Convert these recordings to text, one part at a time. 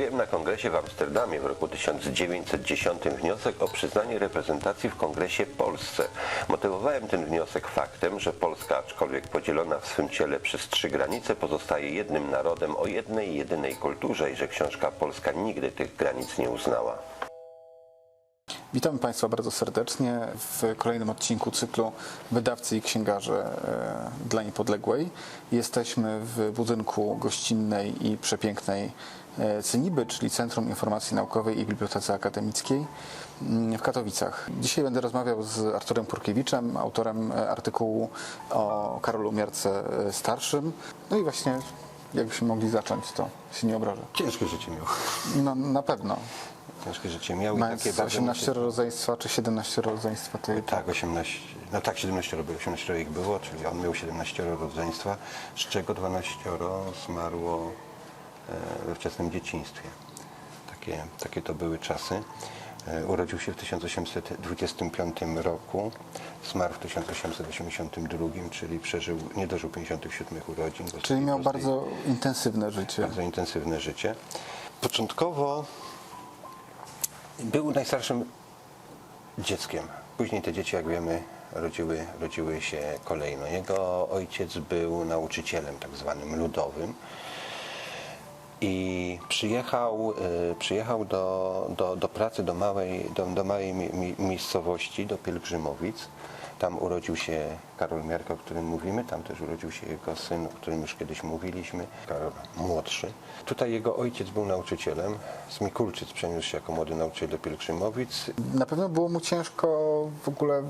Postawiłem na kongresie w Amsterdamie w roku 1910 wniosek o przyznanie reprezentacji w kongresie Polsce. Motywowałem ten wniosek faktem, że Polska, aczkolwiek podzielona w swym ciele przez trzy granice, pozostaje jednym narodem o jednej jedynej kulturze i że książka polska nigdy tych granic nie uznała. Witamy Państwa bardzo serdecznie w kolejnym odcinku cyklu Wydawcy i Księgarze e, dla Niepodległej. Jesteśmy w budynku gościnnej i przepięknej CENIBY, czyli Centrum Informacji Naukowej i Bibliotece Akademickiej mm, w Katowicach. Dzisiaj będę rozmawiał z Arturem Purkiewiczem, autorem e, artykułu o Karolu Miarce e, Starszym. No i właśnie jakbyśmy mogli zacząć, to się nie obrażę. Ciężkie życie miał. No na pewno. Ciężkie życie miał i Mając takie bardzo 18 rodzeństwa czy 17 rodzeństwa, to i Tak, 18, no tak, 17 było, 18 ich było, czyli on miał 17 rodzeństwa, z czego 12 zmarło e, we wczesnym dzieciństwie. Takie, takie to były czasy. E, Urodził się w 1825 roku, zmarł w 1882, czyli przeżył, nie dożył 57 urodzin. Czyli miał bardzo intensywne życie. bardzo intensywne życie. Początkowo był najstarszym dzieckiem. Później te dzieci, jak wiemy, rodziły, rodziły się kolejno. Jego ojciec był nauczycielem tak zwanym ludowym i przyjechał, y, przyjechał do, do, do pracy do małej, do, do małej mi, mi, miejscowości, do Pielgrzymowic. Tam urodził się Karol Miarka, o którym mówimy, tam też urodził się jego syn, o którym już kiedyś mówiliśmy, Karol młodszy. Tutaj jego ojciec był nauczycielem, z Mikulczyc przeniósł się jako młody nauczyciel do Pielgrzymowic. Na pewno było mu ciężko w ogóle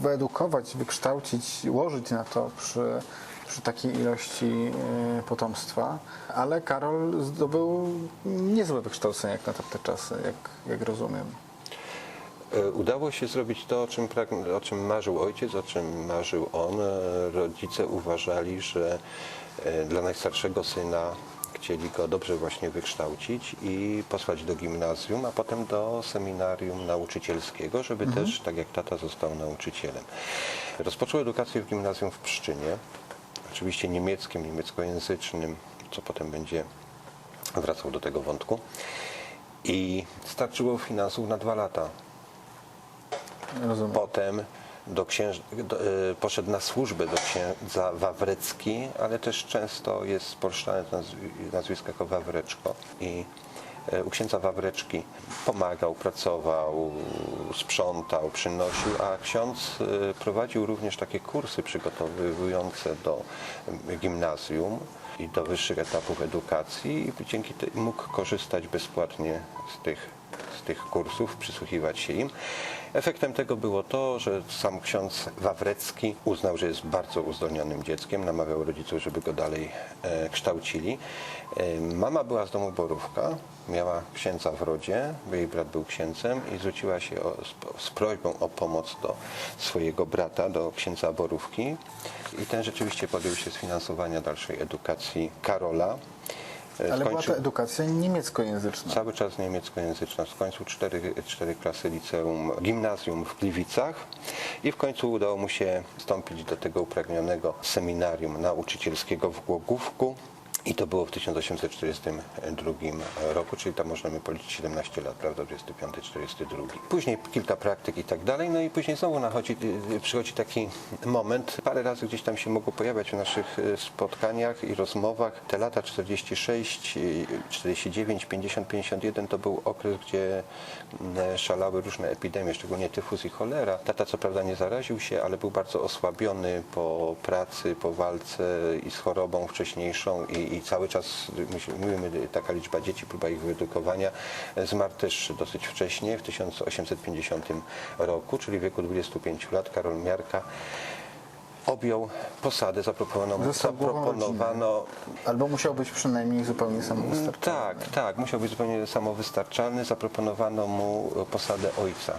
wyedukować, wykształcić, łożyć na to przy, przy takiej ilości e, potomstwa, ale Karol zdobył niezłe wykształcenie jak na tamte czasy, jak, jak rozumiem. E, Udało się zrobić to, o czym, o czym marzył ojciec, o czym marzył on. E, Rodzice uważali, że dla najstarszego syna chcieli go dobrze właśnie wykształcić i posłać do gimnazjum, a potem do seminarium nauczycielskiego, żeby też, tak jak tata, został nauczycielem. Rozpoczął edukację w gimnazjum w Pszczynie, oczywiście niemieckim, niemieckojęzycznym, co potem będzie wracał do tego wątku. I starczyło finansów na dwa lata. Rozumiem. Potem do księż... do, y, poszedł na służbę do księdza Wawrecki, ale też często jest spolszczane to nazwi- nazwisko jako Wawreczko. I u księdza Wawreczki pomagał, pracował, sprzątał, przynosił, a ksiądz y, prowadził również takie kursy przygotowujące do y, gimnazjum i do wyższych etapów edukacji i dzięki temu mógł korzystać bezpłatnie z tych z tych kursów, przysłuchiwać się im. Efektem tego było to, że sam ksiądz Wawrecki uznał, że jest bardzo uzdolnionym dzieckiem, namawiał rodziców, żeby go dalej e, kształcili. E, mama była z domu Borówka, miała księdza w rodzie, jej brat był księdzem i zwróciła się o, z, z prośbą o pomoc do swojego brata, do księdza Borówki. I ten rzeczywiście podjął się sfinansowania dalszej edukacji Karola. Ale była to edukacja niemieckojęzyczna. Cały czas niemieckojęzyczna. Skończył cztery, cztery klasy liceum, gimnazjum w Gliwicach i w końcu udało mu się wstąpić do tego upragnionego seminarium nauczycielskiego w Głogówku. I to było w 1842 roku, czyli tam możemy policzyć 17 lat, prawda, 25-42. Później kilka praktyk i tak dalej, no i później znowu nachodzi, y, przychodzi taki moment, parę razy gdzieś tam się mogło pojawiać w naszych y, spotkaniach i rozmowach. Te lata 46, y, 49, 50, 51 to był okres, gdzie mm, szalały różne epidemie, szczególnie tyfus i cholera. Tata co prawda nie zaraził się, ale był bardzo osłabiony po pracy, po walce i z chorobą wcześniejszą i, i cały czas, mówimy, taka liczba dzieci, próba ich wyedukowania, e, zmarł też dosyć wcześnie, w 1850 roku, czyli w wieku 25 lat, Karol Miarka objął posadę, zaproponowano, zaproponowano Albo musiał być przynajmniej zupełnie samowystarczalny. tak, tak, musiał być zupełnie samowystarczalny. Zaproponowano mu posadę ojca.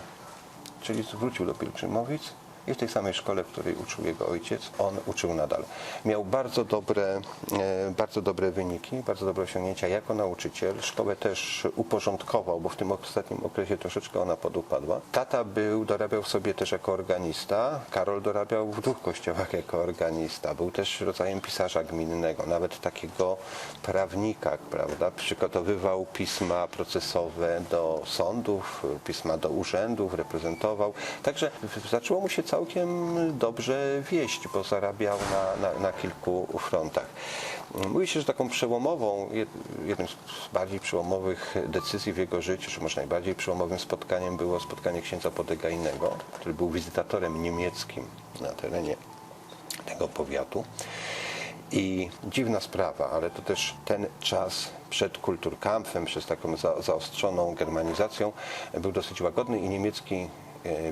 Czyli wrócił do Pielgrzymowic, i w tej samej szkole, w której uczył jego ojciec, on uczył nadal. Miał bardzo dobre, e, bardzo dobre wyniki, bardzo dobre osiągnięcia jako nauczyciel. Szkołę też uporządkował, bo w tym ostatnim okresie troszeczkę ona podupadła. Tata był, dorabiał sobie też jako organista. Karol dorabiał w dwóch kościołach jako organista. Był też rodzajem pisarza gminnego, nawet takiego prawnika, prawda? Przygotowywał pisma procesowe do sądów, pisma do urzędów, reprezentował. Także zaczęło mu się całkiem dobrze wieść, bo zarabiał na, na, na kilku frontach. Mówi się, że taką przełomową, jed- jednym z bardziej przełomowych decyzji w jego życiu, czy może najbardziej przełomowym spotkaniem było spotkanie księdza Podegajnego, który był wizytatorem niemieckim na terenie tego powiatu. I dziwna sprawa, ale to też ten czas przed Kulturkampfem, przez taką za, zaostrzoną germanizacją, był dosyć łagodny i niemiecki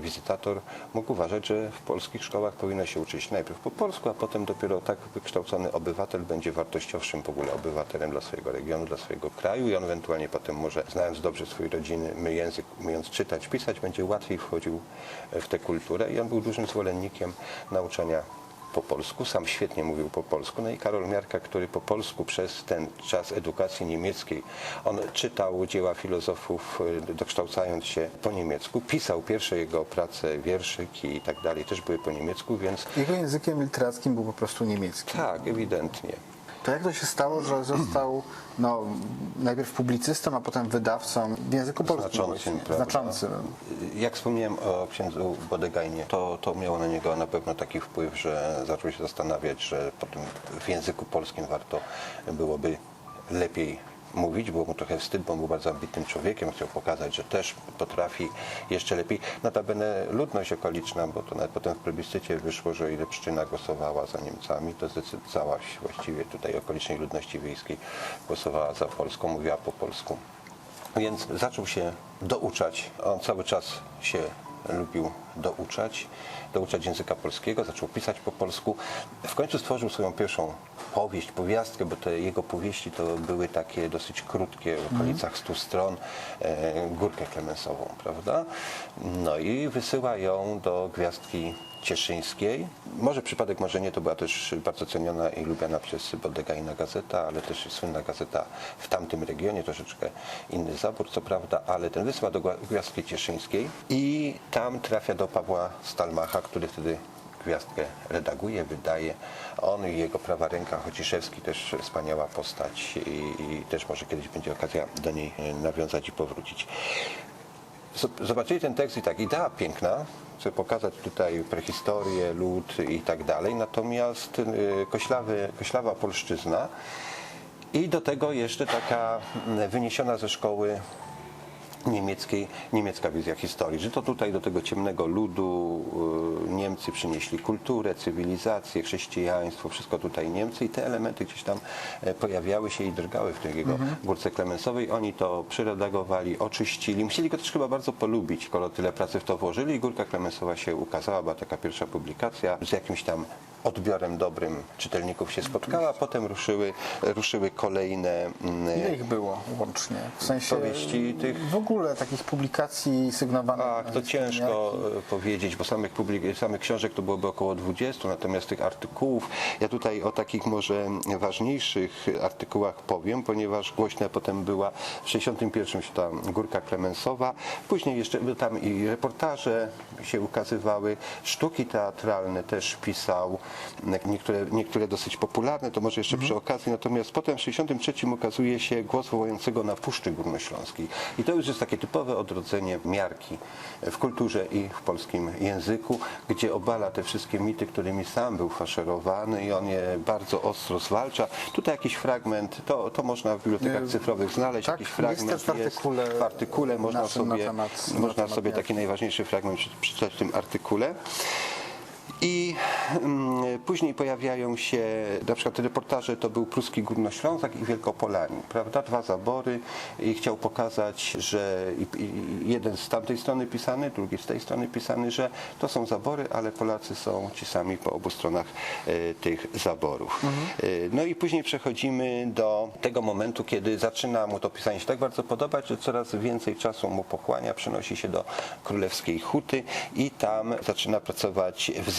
wizytator mógł uważać, że w polskich szkołach powinno się uczyć najpierw po polsku, a potem dopiero tak wykształcony obywatel będzie wartościowszym w ogóle obywatelem dla swojego regionu, dla swojego kraju i on ewentualnie potem może, znając dobrze swój rodziny język, umiejąc czytać, pisać, będzie łatwiej wchodził w tę kulturę i on był dużym zwolennikiem nauczania po polsku, sam świetnie mówił po polsku. No i Karol Miarka, który po polsku przez ten czas edukacji niemieckiej, on czytał dzieła filozofów, y, dokształcając się po niemiecku, pisał pierwsze jego prace, wierszyki i tak dalej, też były po niemiecku, więc Jego językiem literackim był po prostu niemiecki. tak, ewidentnie. To jak to się stało, że został no, najpierw publicystą, a potem wydawcą w języku polskim? Znaczącym, prawda? Znaczącym. Jak wspomniałem o księdzu Bodegajnie, to, to miało na niego na pewno taki wpływ, że zaczął się zastanawiać, że potem w języku polskim warto byłoby lepiej mówić, było mu trochę wstyd, bo był bardzo ambitnym człowiekiem, chciał pokazać, że też potrafi jeszcze lepiej. Notabene ludność okoliczna, bo to nawet potem w plebiscycie wyszło, że ile Pszczyna głosowała za Niemcami, to całość właściwie tutaj okolicznej ludności wiejskiej głosowała za Polską, mówiła po polsku. Więc zaczął się douczać. On cały czas się lubił douczać, douczać języka polskiego, zaczął pisać po polsku. W końcu stworzył swoją pierwszą powieść, powiastkę, bo te jego powieści to były takie dosyć krótkie, w okolicach 100 stron, e, Górkę Klemensową, prawda? No i wysyła ją do Gwiazdki Cieszyńskiej. Może przypadek, może nie, to była też bardzo ceniona i lubiana przez Bodegajna gazeta, ale też słynna gazeta w tamtym regionie, troszeczkę inny zabór, co prawda, ale ten wysyła do Gwiazdki Cieszyńskiej i tam trafia do Pawła Stalmacha, który wtedy Gwiazdkę redaguje, wydaje. On i jego prawa ręka Chociszewski, też wspaniała postać i, i też może kiedyś będzie okazja do niej nawiązać i powrócić. Zobaczyli ten tekst i tak, idea piękna, chcę pokazać tutaj prehistorię, lud i tak dalej, natomiast y, koślawy, koślawa polszczyzna. I do tego jeszcze taka mm, wyniesiona ze szkoły niemieckiej, niemiecka wizja historii, że to tutaj do tego ciemnego ludu y, Niemcy przynieśli kulturę, cywilizację, chrześcijaństwo, wszystko tutaj Niemcy i te elementy gdzieś tam e, pojawiały się i drgały w tej jego górce klemensowej. Oni to przyredagowali, oczyścili. Musieli go też chyba bardzo polubić, skoro tyle pracy w to włożyli i Górka Klemensowa się ukazała, była taka pierwsza publikacja z jakimś tam odbiorem dobrym czytelników się spotkała, potem ruszyły, ruszyły kolejne mm, Ile ich było łącznie? W sensie Powieści tych- w ogóle takich publikacji sygnowanych. Ach, to ciężko e, powiedzieć, bo samych, publik- samych książek to byłoby około 20, natomiast tych artykułów, ja tutaj o takich może ważniejszych artykułach powiem, ponieważ głośna potem była w 61 się ta Górka Klemensowa, później jeszcze tam i reportaże się ukazywały, sztuki teatralne też pisał, niektóre, niektóre dosyć popularne, to może jeszcze przy okazji, natomiast potem w 63 ukazuje się głos wołającego na Puszczy Górnośląskiej i to już jest takie typowe odrodzenie miarki w kulturze i w polskim języku, gdzie obala te wszystkie mity, którymi sam był faszerowany i on je bardzo ostro zwalcza. Tutaj jakiś fragment, to, to można w bibliotekach Y, cyfrowych znaleźć, tak, jakiś jest fragment też w artykule w artykule można naszym na sobie, temat- na można temat sobie taki najważniejszy fragment prze- przeczytać w tym artykule. I później pojawiają się, na przykład te reportaże to był pruski Górnoślązak i Wielkopolanin, prawda? Dwa zabory i chciał pokazać, że jeden z tamtej strony pisany, drugi z tej strony pisany, że to są zabory, ale Polacy są ci sami po obu stronach e, tych zaborów. E, No i później przechodzimy do tego momentu, kiedy zaczyna mu to pisanie się tak bardzo podobać, że coraz więcej czasu mu pochłania, przenosi się do Królewskiej Huty i tam zaczyna pracować w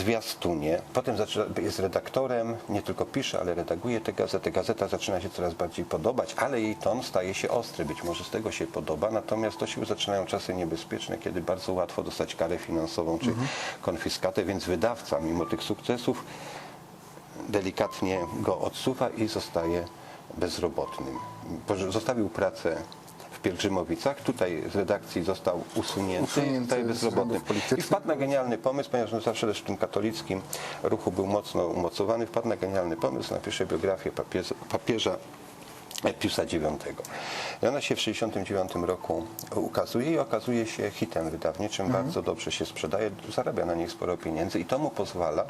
Potem zaczyna, jest redaktorem, nie tylko pisze, ale redaguje tę gazetę. Gazeta zaczyna się coraz bardziej podobać, ale jej ton staje się ostry. Być może z tego się podoba, natomiast to się zaczynają czasy niebezpieczne, kiedy bardzo łatwo dostać karę finansową czy konfiskatę, więc wydawca mimo tych sukcesów delikatnie go odsuwa i zostaje bezrobotnym. Zostawił pracę w Pielgrzymowicach, tutaj z redakcji został usunięty, Usunięty względów politycznych. I wpadł na genialny pomysł, ponieważ on zawsze też w tym katolickim ruchu był mocno umocowany, wpadł na genialny pomysł, napisze biografię papieża, papieża Piusa IX. I ona się w 1969 roku ukazuje i okazuje się hitem wydawniczym, bardzo dobrze się sprzedaje, zarabia na niej sporo pieniędzy i to mu pozwala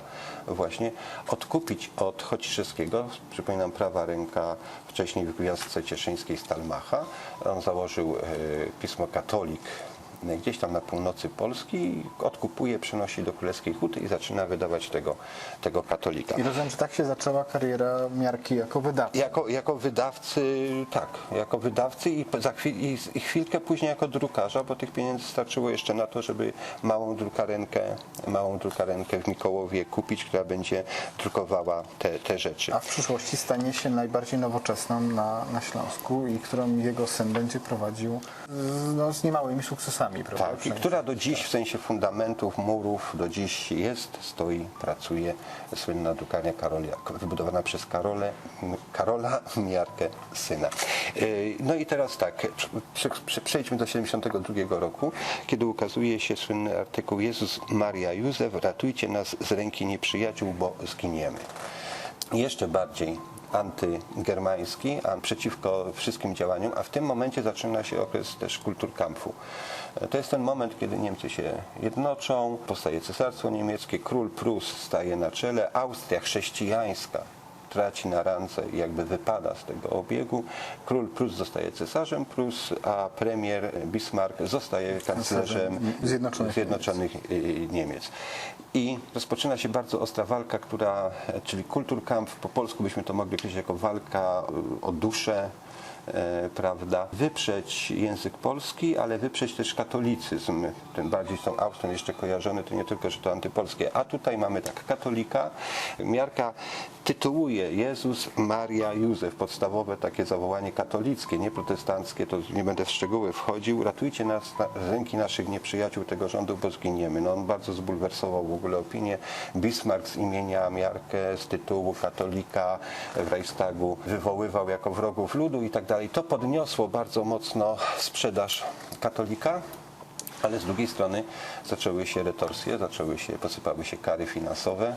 właśnie odkupić od Chociszewskiego, przypominam prawa ręka wcześniej w Gwiazdce Cieszyńskiej Stalmacha. On założył e, pismo Katolik gdzieś tam na północy Polski, odkupuje, przenosi do Królewskiej Huty i zaczyna wydawać tego, tego katolika. I rozumiem, że tak się zaczęła kariera Miarki jako wydawcy. Jako, jako wydawcy, tak, jako wydawcy i, za chwil, i, i chwilkę później jako drukarza, bo tych pieniędzy starczyło jeszcze na to, żeby małą drukarenkę, małą drukarenkę w Mikołowie kupić, która będzie drukowała te, te rzeczy. A w przyszłości stanie się najbardziej nowoczesną na, na Śląsku i którą jego syn będzie prowadził z, no, z niemałymi sukcesami, prawda? Tak, i która do dziś w sensie fundamentów, murów, do dziś jest, stoi, pracuje. Słynna drukarnia Karolia, wybudowana przez Karole, Karola Miarkę syna. Yy, No i teraz tak, prze- prze- przejdźmy do 72 roku, kiedy ukazuje się słynny artykuł Jezus, Maria, Józef, ratujcie nas z ręki nieprzyjaciół, bo zginiemy. Jeszcze bardziej antygermański, przeciwko wszystkim działaniom, a w tym momencie zaczyna się okres też kulturkampfu. To jest ten moment, kiedy Niemcy się jednoczą, powstaje Cesarstwo Niemieckie, król Prus staje na czele, Austria chrześcijańska traci na rance i jakby wypada z tego obiegu. Król Prus zostaje cesarzem Prus, a premier Bismarck zostaje kanclerzem Zjednoczonych Zjednoczonych y, Niemiec. I rozpoczyna się bardzo ostra walka, która, czyli Kulturkampf, po polsku byśmy to mogli określić jako walka y, o duszę, prawda, wyprzeć język polski, ale wyprzeć też katolicyzm, tym bardziej z tą Austrią jeszcze kojarzony, to nie tylko, że to antypolskie, a tutaj mamy tak, katolika, miarka tytułuje Jezus, Maria, Józef, podstawowe takie zawołanie katolickie, nie protestanckie, to nie będę w szczegóły wchodził, ratujcie nas na, z ręki naszych nieprzyjaciół tego rządu, bo zginiemy. No on bardzo zbulwersował w ogóle opinię. Bismarck z imienia Miarkę, z tytułu katolika w Reichstagu wywoływał jako wrogów ludu i tak dalej. To podniosło bardzo mocno sprzedaż katolika. Ale z drugiej strony zaczęły się retorsje, zaczęły się, posypały się kary finansowe,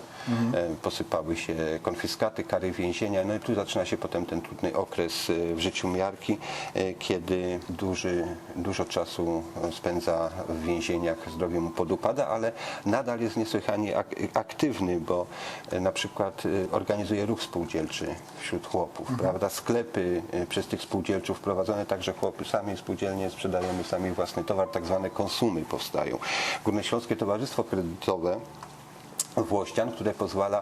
e, posypały się konfiskaty, kary więzienia. No i tu zaczyna się potem ten trudny okres e, w życiu miarki, e, kiedy duży, dużo czasu spędza w więzieniach, zdrowie mu podupada, ale nadal jest niesłychanie ak aktywny, bo na przykład organizuje ruch spółdzielczy wśród chłopów, prawda? Sklepy przez tych spółdzielczów prowadzone tak, że chłopy sami spółdzielnie sprzedajemy sami własny towar, tak zwane konsumy powstają. Górnośląskie Towarzystwo Kredytowe Włościan, które pozwala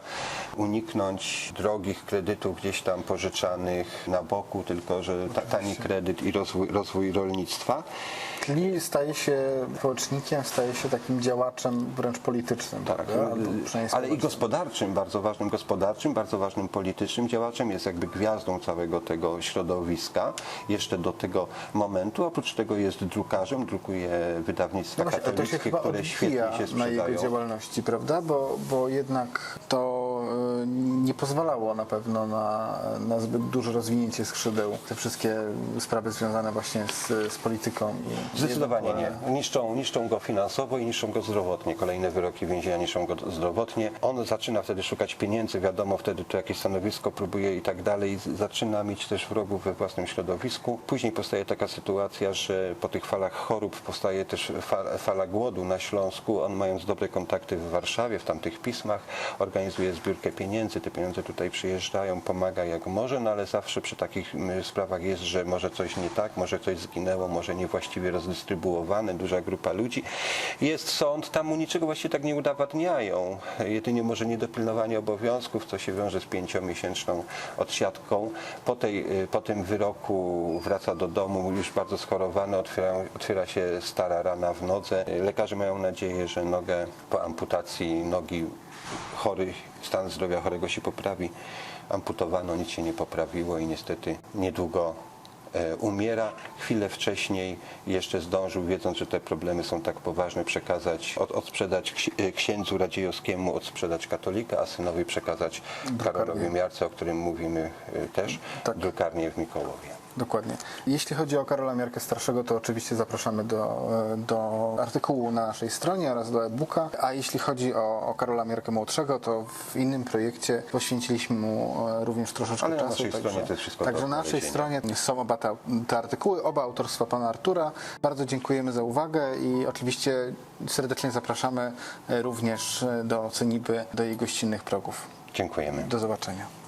uniknąć drogich kredytów gdzieś tam pożyczanych na boku, tylko że ta, tani kredyt i rozwój, rozwój rolnictwa. Czyli staje się społecznikiem, staje się takim działaczem wręcz politycznym, Tak? Albo przynajmniej ale i gospodarczym, bardzo ważnym gospodarczym, bardzo ważnym politycznym działaczem, jest jakby gwiazdą całego tego środowiska jeszcze do tego momentu. Oprócz tego jest drukarzem, drukuje wydawnictwa No właśnie, katolickie, które świetnie się na sprzedają. jego działalności, prawda? Bo, bo jednak to nie pozwalało na pewno na, na zbyt duże rozwinięcie skrzydeł. Te wszystkie sprawy związane właśnie z, z polityką. i Zdecydowanie nie. Niszczą, niszczą go finansowo i niszczą go zdrowotnie. Kolejne wyroki więzienia niszczą go zdrowotnie. On zaczyna wtedy szukać pieniędzy, wiadomo, wtedy tu jakieś stanowisko próbuje i tak dalej. Zaczyna mieć też wrogów we własnym środowisku. Później powstaje taka sytuacja, że po tych falach chorób powstaje też fala, fala głodu na Śląsku. On mając dobre kontakty w Warszawie, w tamtych pismach, organizuje zbiórkę pieniędzy. Te pieniądze tutaj przyjeżdżają, pomaga jak może, no ale zawsze przy takich mm, sprawach jest, że może coś nie tak, może coś zginęło, może niewłaściwie rozdystrybuowane, duża grupa ludzi. Jest sąd, tam mu niczego właściwie tak nie udowadniają. Jedynie może niedopilnowanie obowiązków, co się wiąże z pięciomiesięczną odsiadką. Po, tej, y, po tym wyroku wraca do domu już bardzo schorowany, otwiera, otwiera się stara rana w nodze. Lekarze mają nadzieję, że nogę po amputacji nogi chory, stan zdrowia chorego się poprawi. Amputowano, nic się nie poprawiło i niestety niedługo e, umiera. Chwilę wcześniej jeszcze zdążył, wiedząc, że te problemy są tak poważne, przekazać, od, odsprzedać e, księdzu Radziejowskiemu, odsprzedać katolika, a synowi przekazać Karolowi Miarce, o którym mówimy e, też, Tak. drukarnię w Mikołowie. Dokładnie. Jeśli chodzi o Karola Miarkę Starszego, to oczywiście zapraszamy do, e, do artykułu na naszej stronie oraz do e-booka. A jeśli chodzi o, o Karola Miarkę Młodszego, to w innym projekcie poświęciliśmy mu e, również troszeczkę Ale na czasu. naszej stronie to jest wszystko także na naszej stronie są oba te, te artykuły, oba autorstwa pana Artura. Bardzo dziękujemy za uwagę i oczywiście serdecznie zapraszamy e, również do Ceniby, do jej gościnnych progów. Dziękujemy. Do zobaczenia.